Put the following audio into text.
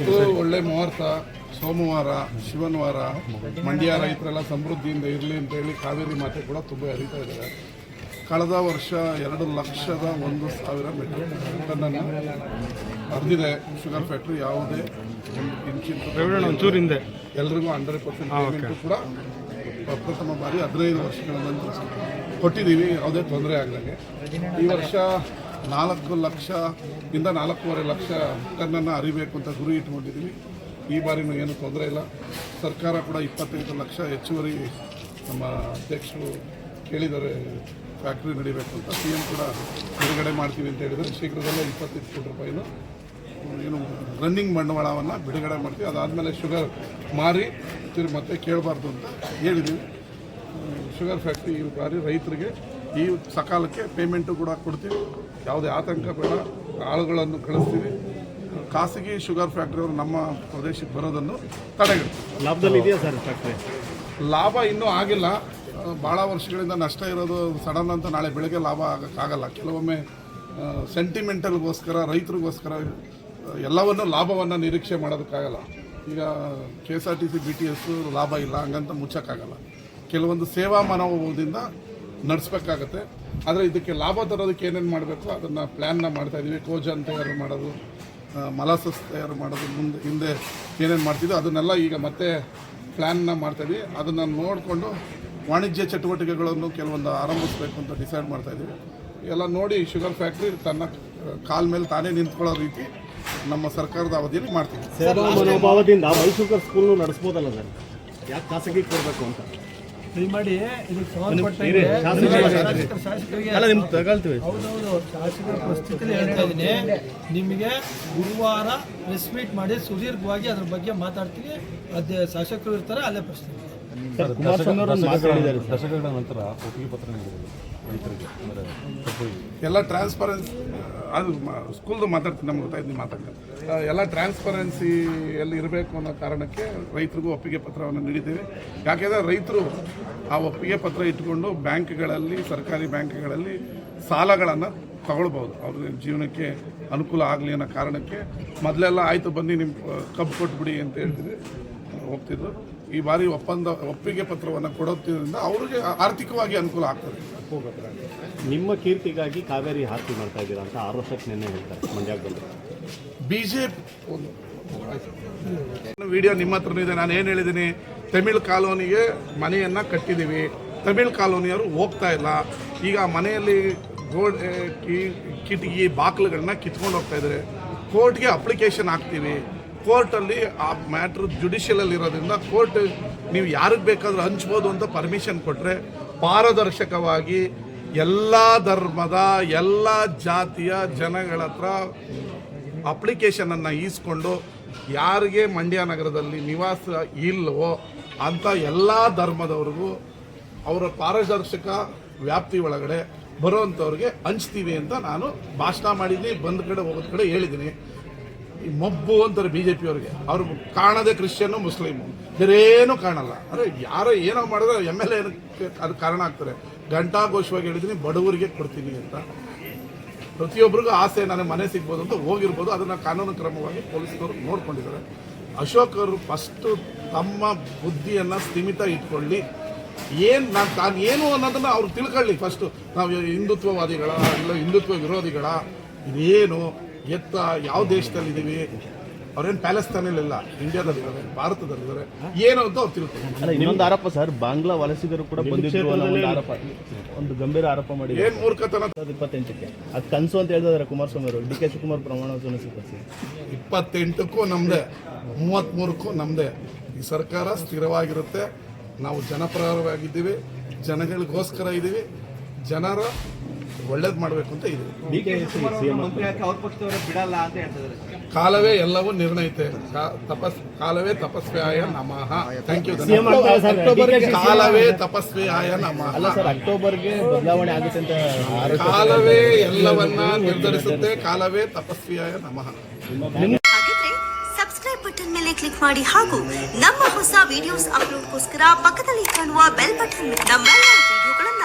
ಇವತ್ತು ಒಳ್ಳೆ ಮುಹೂರ್ತ ಸೋಮವಾರ ಶಿವನವಾರ ಮಂಡ್ಯ ರೈತರೆಲ್ಲ ಸಮೃದ್ಧಿಯಿಂದ ಇರಲಿ ಅಂತ ಹೇಳಿ ಕಾವೇರಿ ಮಾತೆ ಕೂಡ ತುಂಬ ಹರಿತಾ ಇದ್ದಾರೆ. ಕಳೆದ ವರ್ಷ ಎರಡು ಲಕ್ಷದ ಒಂದು ಸಾವಿರ ಮೆಟ್ರಿಕ್ ಟನ್ನನ್ನು ಹರಿದಿದೆ ಶುಗರ್ ಫ್ಯಾಕ್ಟ್ರಿ ಯಾವುದೇ ಒಂದು ಇಂಚಿನ ಒಂಚೂರು ಹಿಂದೆ. ಎಲ್ರಿಗೂ ಹಂಡ್ರೆಡ್ ಪರ್ಸೆಂಟ್ ಕೂಡ ಪ್ರಥಮ ಬಾರಿ ಹದಿನೈದು ವರ್ಷಗಳ ನಂತರ ಕೊಟ್ಟಿದ್ದೀವಿ ಯಾವುದೇ ತೊಂದರೆ ಆಗದಂಗೆ ಈ ವರ್ಷ ನಾಲ್ಕು ಲಕ್ಷ ಇಂದ ನಾಲ್ಕೂವರೆ ಲಕ್ಷ ಟನ್ನನ್ನು ಅರಿಬೇಕು ಅಂತ ಗುರಿ ಇಟ್ಕೊಂಡಿದ್ದೀವಿ ಈ ಬಾರಿನೂ ಏನು ತೊಂದರೆ ಇಲ್ಲ. ಸರ್ಕಾರ ಕೂಡ ಇಪ್ಪತ್ತೈದು ಲಕ್ಷ ಹೆಚ್ಚುವರಿ ನಮ್ಮ ಅಧ್ಯಕ್ಷರು ಕೇಳಿದ್ದಾರೆ ಫ್ಯಾಕ್ಟ್ರಿ ನಡಿಬೇಕು ಅಂತ ಸಿ ಎಂ ಕೂಡ ಬಿಡುಗಡೆ ಮಾಡ್ತೀವಿ ಅಂತ ಹೇಳಿದರೆ. ಶೀಘ್ರದಲ್ಲೇ ಇಪ್ಪತ್ತೈದು ಕೋಟಿ ರೂಪಾಯಿನ ಏನು ರನ್ನಿಂಗ್ ಬಂಡವಾಳವನ್ನು ಬಿಡುಗಡೆ ಮಾಡ್ತೀವಿ. ಅದಾದಮೇಲೆ ಶುಗರ್ ಮಾರಿ ತಿರು ಮತ್ತೆ ಕೇಳಬಾರ್ದು ಅಂತ ಹೇಳಿದ್ದೀವಿ ಶುಗರ್ ಫ್ಯಾಕ್ಟ್ರಿ ಈ ಬಾರಿ ರೈತರಿಗೆ ಈ ಸಕಾಲಕ್ಕೆ ಪೇಮೆಂಟು ಕೂಡ ಕೊಡ್ತೀವಿ. ಯಾವುದೇ ಆತಂಕ ಬೇಡ. ಆಳುಗಳನ್ನು ಕಳಿಸ್ತೀವಿ. ಖಾಸಗಿ ಶುಗರ್ ಫ್ಯಾಕ್ಟ್ರಿಯವರು ನಮ್ಮ ಪ್ರದೇಶಕ್ಕೆ ಬರೋದನ್ನು ತಡೆಗಟ್ಟಿ ಲಾಭದಲ್ಲಿ ಇದೆಯಾ ಸರ್ ಫ್ಯಾಕ್ಟ್ರಿ ಲಾಭ ಇನ್ನೂ ಆಗಿಲ್ಲ. ಭಾಳ ವರ್ಷಗಳಿಂದ ನಷ್ಟ ಇರೋದು ಸಡನ್ ಅಂತ ನಾಳೆ ಬೆಳಗ್ಗೆ ಲಾಭ ಆಗೋಕ್ಕಾಗಲ್ಲ ಕೆಲವೊಮ್ಮೆ ಸೆಂಟಿಮೆಂಟಲ್ಗೋಸ್ಕರ ರೈತರಿಗೋಸ್ಕರ ಎಲ್ಲವನ್ನು ಲಾಭವನ್ನು ನಿರೀಕ್ಷೆ ಮಾಡೋದಕ್ಕಾಗಲ್ಲ. ಈಗ K S R T C B T S ಲಾಭ ಇಲ್ಲ ಹಂಗಂತ ಮುಚ್ಚೋಕ್ಕಾಗಲ್ಲ. ಕೆಲವೊಂದು ಸೇವಾ ಮನೋಭಾವದಿಂದ ನಡೆಸ್ಬೇಕಾಗತ್ತೆ. ಆದರೆ ಇದಕ್ಕೆ ಲಾಭ ತರೋದಕ್ಕೆ ಏನೇನು ಮಾಡಬೇಕು? ಅದನ್ನು ಪ್ಲ್ಯಾನ್ನ ಮಾಡ್ತಾ ಇದ್ದೀವಿ ಕೋಜನ್ ತಯಾರು ಮಾಡೋದು? ಮಲಾಸಸ್ ತಯಾರು ಮಾಡೋದು? ಮುಂದೆ, ಹಿಂದೆ ಏನೇನು ಮಾಡ್ತಿದ್ದೋ ಅದನ್ನೆಲ್ಲ ಈಗ ಮತ್ತೆ ಪ್ಲ್ಯಾನ್ನ ಮಾಡ್ತಾಯಿದ್ವಿ ಅದನ್ನು ನೋಡಿಕೊಂಡು ವಾಣಿಜ್ಯ ಚಟುವಟಿಕೆಗಳನ್ನು ಕೆಲವೊಂದು ಆರಂಭಿಸಬೇಕು ಅಂತ ಡಿಸೈಡ್ ಮಾಡ್ತಾಯಿದ್ದೀವಿ ಎಲ್ಲ ನೋಡಿ ಶುಗರ್ ಫ್ಯಾಕ್ಟ್ರಿ ತನ್ನ ಕಾಲ ಮೇಲೆ ತಾನೇ ನಿಂತ್ಕೊಳ್ಳೋ ರೀತಿ ನಮ್ಮ ಸರ್ಕಾರದ ಅವಧಿಯಲ್ಲಿ ಮಾಡ್ತೀವಿ. ಮೈಸೂರು ಸ್ಕೂಲ್ನು ನಡೆಸ್ಬೋದಲ್ಲ ಸರ್? ಯಾಕೆ ಖಾಸಗಿ ಕೊಡಬೇಕು ಅಂತ? ದಯಮಾಡಿ ಇದಕ್ಕೆ ಸಂಬಂಧಪಟ್ಟಂಗೆ ಹೌದೌದು ಶಾಸಕರ ಪರಿಸ್ಥಿತಿಯಲ್ಲಿ ಹೇಳ್ತಾ ಇದ್ದೀನಿ. ನಿಮಗೆ ಗುರುವಾರ ಪ್ರೆಸ್ ಮೀಟ್ ಮಾಡಿ ಸುದೀರ್ಘವಾಗಿ ಅದ್ರ ಬಗ್ಗೆ ಮಾತಾಡ್ತೀವಿ ಅದೇ ಶಾಸಕರು ಇರ್ತಾರೆ ಅಲ್ಲೇ ಪ್ರಶ್ನೆ ದಶಕಗಳ ನಂತರ ಒಪ್ಪಿಗೆ ಪತ್ರ ನೀಡಿದರು ರೈತರಿಗೆ ಎಲ್ಲ ಟ್ರಾನ್ಸ್ಪರೆನ್ಸಿ ಅದು ಸ್ಕೂಲ್ದು ಮಾತಾಡ್ತೀನಿ ನಮ್ಗೆ ಗೊತ್ತಾಯ್ತು ಮಾತಾಡ್ತೀನಿ. ಎಲ್ಲ ಟ್ರಾನ್ಸ್ಪರೆನ್ಸಿ ಎಲ್ಲಿ ಇರಬೇಕು ಅನ್ನೋ ಕಾರಣಕ್ಕೆ ರೈತರಿಗೂ ಒಪ್ಪಿಗೆ ಪತ್ರವನ್ನು ನೀಡಿದ್ದೇವೆ. ಯಾಕೆಂದರೆ ರೈತರು ಆ ಒಪ್ಪಿಗೆ ಪತ್ರ ಇಟ್ಕೊಂಡು ಬ್ಯಾಂಕ್ಗಳಲ್ಲಿ, ಸರ್ಕಾರಿ ಬ್ಯಾಂಕ್ಗಳಲ್ಲಿ ಸಾಲಗಳನ್ನು ತಗೊಳ್ಬೋದು ಅವ್ರ ಜೀವನಕ್ಕೆ ಅನುಕೂಲ ಆಗಲಿ ಅನ್ನೋ ಕಾರಣಕ್ಕೆ ಮೊದಲೆಲ್ಲ, ಆಯಿತು ಬನ್ನಿ ನಿಮ್ಮ ಕಬ್ಬು ಕೊಟ್ಬಿಡಿ ಅಂತ ಹೇಳ್ತಿದ್ವಿ ಹೋಗ್ತಿದ್ರು. ಈ ಬಾರಿ ಒಪ್ಪಂದ, ಒಪ್ಪಿಗೆ ಪತ್ರವನ್ನು ಕೊಡೋದ್ರಿಂದ ಅವ್ರಿಗೆ ಆರ್ಥಿಕವಾಗಿ ಅನುಕೂಲ ಆಗ್ತದೆ. ನಿಮ್ಮ ಕೀರ್ತಿಗಾಗಿ ಕಾವೇರಿ ಹಾಕಿ ಮಾಡ್ತಾ ಇದ್ದೀರಾ ಅಂತ ಆರೋಪಕ್ಕೆ ನಿನ್ನೆ ಹೇಳ್ತಾರೆ, ಮಂಡ್ಯದಲ್ಲಿ. ಬಿಜೆಪಿ ವಿಡಿಯೋ ನಿಮ್ಮ ಹತ್ರನೂ ಇದೆ. ನಾನು ಏನು ಹೇಳಿದ್ದೀನಿ? ತಮಿಳ್ ಕಾಲೋನಿಗೆ ಮನೆಯನ್ನು ಕಟ್ಟಿದ್ದೀವಿ. ತಮಿಳ್ ಕಾಲೋನಿಯವರು ಹೋಗ್ತಾ ಇಲ್ಲ. ಈಗ ಮನೆಯಲ್ಲಿ ಗೋಡೆ ಕಿಟಕಿ ಬಾಕ್ಲುಗಳನ್ನ ಕಿತ್ಕೊಂಡು ಹೋಗ್ತಾ ಇದ್ದಾರೆ. ಕೋರ್ಟ್ಗೆ ಅಪ್ಲಿಕೇಶನ್ ಹಾಕ್ತೀವಿ. ಕೋರ್ಟಲ್ಲಿ ಆ ಮ್ಯಾಟ್ರ್ ಜುಡಿಷಿಯಲಲ್ಲಿ ಇರೋದ್ರಿಂದ ಕೋರ್ಟ್ ನೀವು ಯಾರಿಗೆ ಬೇಕಾದರೂ ಹಂಚ್ಬೋದು ಅಂತ ಪರ್ಮಿಷನ್ ಕೊಟ್ಟರೆ ಪಾರದರ್ಶಕವಾಗಿ ಎಲ್ಲ ಧರ್ಮದ, ಎಲ್ಲ ಜಾತಿಯ ಜನಗಳ ಹತ್ರ ಅಪ್ಲಿಕೇಶನನ್ನು ಈಸ್ಕೊಂಡು ಯಾರಿಗೆ ಮಂಡ್ಯ ನಗರದಲ್ಲಿ ನಿವಾಸ ಇಲ್ಲವೋ ಅಂಥ ಎಲ್ಲ ಧರ್ಮದವ್ರಿಗೂ ಅವರ ಪಾರದರ್ಶಕ ವ್ಯಾಪ್ತಿ ಒಳಗಡೆ ಬರೋವಂಥವ್ರಿಗೆ ಹಂಚ್ತೀವಿ ಅಂತ ನಾನು ಭಾಷಣ ಮಾಡಿದ್ದೀನಿ, ಬಂದ ಕಡೆ ಹೋಗೋದ್ ಕಡೆ ಹೇಳಿದ್ದೀನಿ. ಈ ಮಬ್ಬು ಅಂತಾರೆ ಬಿ ಜೆ ಪಿಯವರಿಗೆ ಅವ್ರು ಕಾಣದೆ ಕ್ರಿಶ್ಚಿಯನ್ನು ಮುಸ್ಲಿಮು. ಬೇರೇನೂ ಕಾಣಲ್ಲ. ಅಂದರೆ ಯಾರೋ ಏನೋ ಮಾಡಿದ್ರೆ ಎಂ ಎಲ್ ಎ ಅದು ಕಾರಣ ಆಗ್ತಾರೆ. ಘಂಟಾಘೋಷವಾಗಿ ಹೇಳಿದ್ದೀನಿ, ಬಡವರಿಗೆ ಕೊಡ್ತೀನಿ ಅಂತ. ಪ್ರತಿಯೊಬ್ಬರಿಗೂ ಆಸೆ, ನನಗೆ ಮನೆ ಸಿಗ್ಬೋದು ಅಂತ ಹೋಗಿರ್ಬೋದು. ಅದನ್ನು ಕಾನೂನು ಕ್ರಮವಾಗಿ ಪೊಲೀಸ್ನವರು ನೋಡ್ಕೊಂಡಿದ್ದಾರೆ. ಅಶೋಕ್ ಅವರು ಫಸ್ಟು ತಮ್ಮ ಬುದ್ಧಿಯನ್ನು ಸ್ಥಿಮಿತ ಇಟ್ಕೊಳ್ಳಿ. ಏನು ನಾನು ತಾನು ಏನು ಅನ್ನೋದನ್ನು ಅವ್ರು ತಿಳ್ಕೊಳ್ಳಿ ಫಸ್ಟು. ನಾವು ಹಿಂದುತ್ವವಾದಿಗಳ, ಇಲ್ಲ ಹಿಂದುತ್ವ ವಿರೋಧಿಗಳ, ಇದೇನು ಎತ್ತ ಯಾವ ದೇಶದಲ್ಲಿದ್ದೀವಿ? ಅವ್ರೇನು ಪ್ಯಾಲೆಸ್ತಾನಲ್ಲಿಲ್ಲ ಇಂಡಿಯಾದಲ್ಲಿದ್ದಾರೆ ಭಾರತದಲ್ಲಿದ್ದಾರೆ. ಏನು ಅಂತ ಅವ್ರು ತಿಳ್ಕೊಳ್ಳಿ ಇನ್ನೊಂದು ಆರೋಪ ಸರ್ ಬಾಂಗ್ಲಾ ವಲಸಿಗರು ಕೂಡ ಬಂದಿದ್ರು ಅನ್ನೋ ಒಂದು ಆರೋಪ. ಒಂದು ಗಂಭೀರ ಆರೋಪ ಮಾಡಿ ಏನು ಮೂರ್ಖತನ? ಇಪ್ಪತ್ತೆಂಟಕ್ಕೆ. ಅದು ಕನಸು ಅಂತ ಹೇಳಿದ್ರೆ ಕುಮಾರಸ್ವಾಮಿ ಅವರು. ಡಿ ಕೆ ಶಿವಕುಮಾರ್ ಪ್ರಮಾಣ ವಚನ ಸ್ವೀಕರಿಸಿ. ಇಪ್ಪತ್ತೆಂಟಕ್ಕೂ ನಮ್ಮದೇ ಮೂವತ್ತ್ಮೂರಕ್ಕೂ ನಮ್ಮದೇ ಈ ಸರ್ಕಾರ ಸ್ಥಿರವಾಗಿರುತ್ತೆ. ನಾವು ಜನಪರವಾಗಿದ್ದೀವಿ ಜನಗಳಿಗೋಸ್ಕರ ಇದ್ದೀವಿ. ಜನರ ಒಳ್ಳೇದು ಮಾಡಬೇಕು ಅಂತ ಇದೆ. ಕಾಲವೇ ಎಲ್ಲವೂ ನಿರ್ಣಯಿತೆ ತಪಸ್ ಕಾಲವೇ ತಪಸ್ವಿಯಾಯ ನಮಃ. ಥ್ಯಾಂಕ್ ಯು ಕಾಲವೇ ತಪಸ್ವಿಯಾಯ ನಮಃ. ಅಲ್ಲ ಸರ್ ಅಕ್ಟೋಬರ್ಗೆ ಬದಲಾವಣೆ ಆಗುತ್ತೆ ಅಂತ ಕಾಲವೇ ಎಲ್ಲವನ್ನ ನಿರ್ಧರಿಸುತ್ತೆ. ಕಾಲವೇ ತಪಸ್ವಿಯಾಯ ನಮಃ. ಸಬ್ಸ್ಕ್ರೈಬ್ ಬಟನ್ ಮೇಲೆ ಕ್ಲಿಕ್ ಮಾಡಿ ಹಾಗೂ ನಮ್ಮ ಹೊಸ ವಿಡಿಯೋಸ್ ಅಪ್ಲೋಡ್ಗೋಸ್ಕರ ಪಕ್ಕದಲ್ಲಿ ಕಾಣುವ ಬೆಲ್ ಬಟನ್ ನಮ್ಮ ವಿಡಿಯೋಗಳನ್ನ